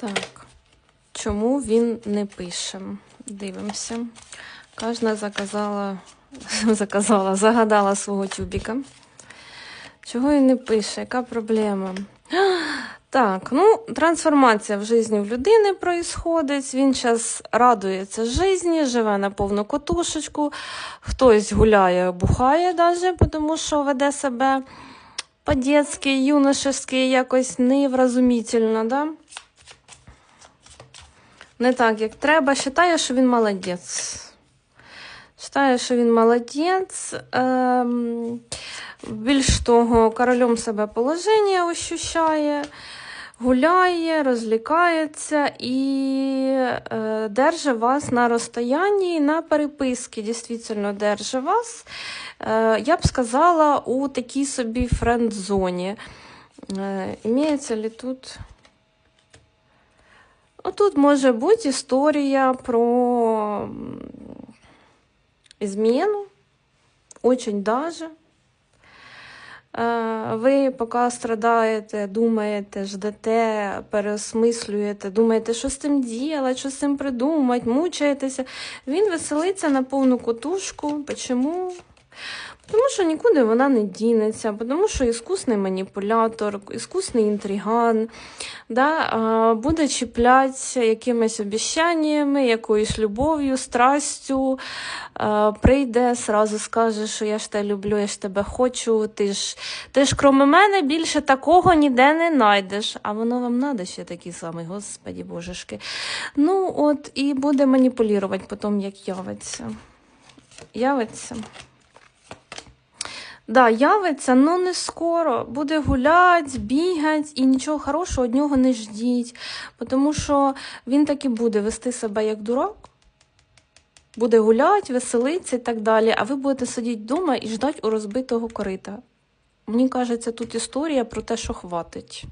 Так. Чому він не пише? Дивимося. Кожна заказала, заказала, загадала свого тюбіка. Чого він не пише? Яка проблема? Так, ну, трансформація в житті в людини происходить. Він зараз радується житті, живе на повну котушечку. Хтось гуляє, бухає даже, тому що веде себе по-дєцьки, юношески, якось невразумительно, да? Не так, як треба. Считає, що він молодець. Считає, що він молодець. Ем, більш того, королем себе положення ощущає, гуляє, розлікається і е, держить вас на розстоянні, на переписки. Дійсно, держить вас. Е, я б сказала, у такій собі френд-зоні. Е, імеється ли тут. Ну, тут може бути історія про зміну, очень даже. Е, Ви поки страдаєте, думаєте, ждете, переосмислюєте, думаєте, що з цим діяти, що з цим придумати, мучаєтеся. Він веселиться на повну котушку. Чому? Тому що нікуди вона не дінеться, тому що іскусний маніпулятор, іскусний інтриган, да, буде чіплятися якимись обіцяннями, якоюсь любов'ю, страстю, прийде, сразу скаже, що я ж тебе люблю, я ж тебе хочу, ти ж, ти ж кроме мене більше такого ніде не знайдеш. А воно вам надо ще такий самий, господі божешки. Ну, от, і буде маніпулювати потім, як явиться. Явиться. Да, явиться, але не скоро. Буде гулять, бігать і нічого хорошого від нього не ждіть. Тому що він так і буде вести себе як дурак. Буде гулять, веселитися і так далі. А ви будете сидіти вдома і ждати у розбитого корита. Мені кажеться, тут історія про те, що хватить.